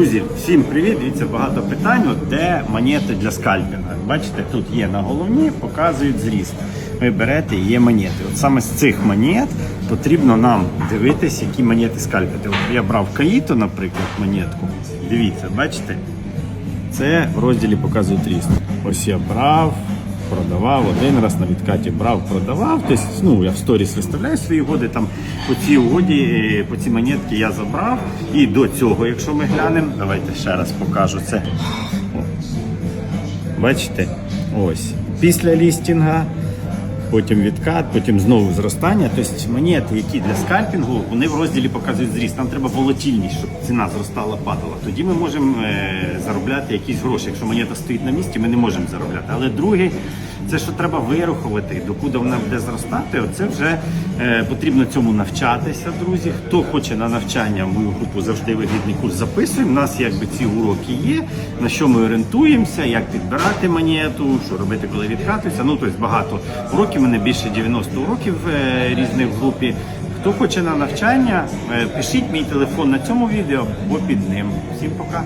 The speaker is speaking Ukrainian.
Друзі, всім привіт! Дивіться, багато питань. От де монети для скальпінга. Бачите, тут є на головні, показують зріст. Ви берете є монети. От саме з цих монет потрібно нам дивитись, які монети скальпити. От я брав Каїто, наприклад, монетку. Дивіться, бачите? Це в розділі показують ріст. Ось я брав, продавав один раз на відкаті брав, продавав. Тобто, ну, я в сторіс виставляю свої угоди. Там по цій угоді, е, по цій монетці я забрав. І до цього, якщо ми глянемо, давайте ще раз покажу це. Бачите? Ось. Після лістінга, потім відкат, потім знову зростання. Тобто монети, які для скальпінгу, вони в розділі показують зріст. Нам треба волатильність, щоб ціна зростала, падала. Тоді ми можемо е, заробляти якісь гроші. Якщо монета стоїть на місці, ми не можемо заробляти. Але друге, це що треба вирахувати, докуди вона буде зростати. Оце вже е, потрібно цьому навчатися, друзі. Хто хоче на навчання в мою групу завжди вигідний курс записуємо. У нас якби ці уроки є, на що ми орієнтуємося, як підбирати монету, що робити, коли відкатується. Ну тобто багато уроків, у мене більше 90 уроків е, різних в групі. Хто хоче на навчання, е, пишіть мій телефон на цьому відео або під ним. Всім пока.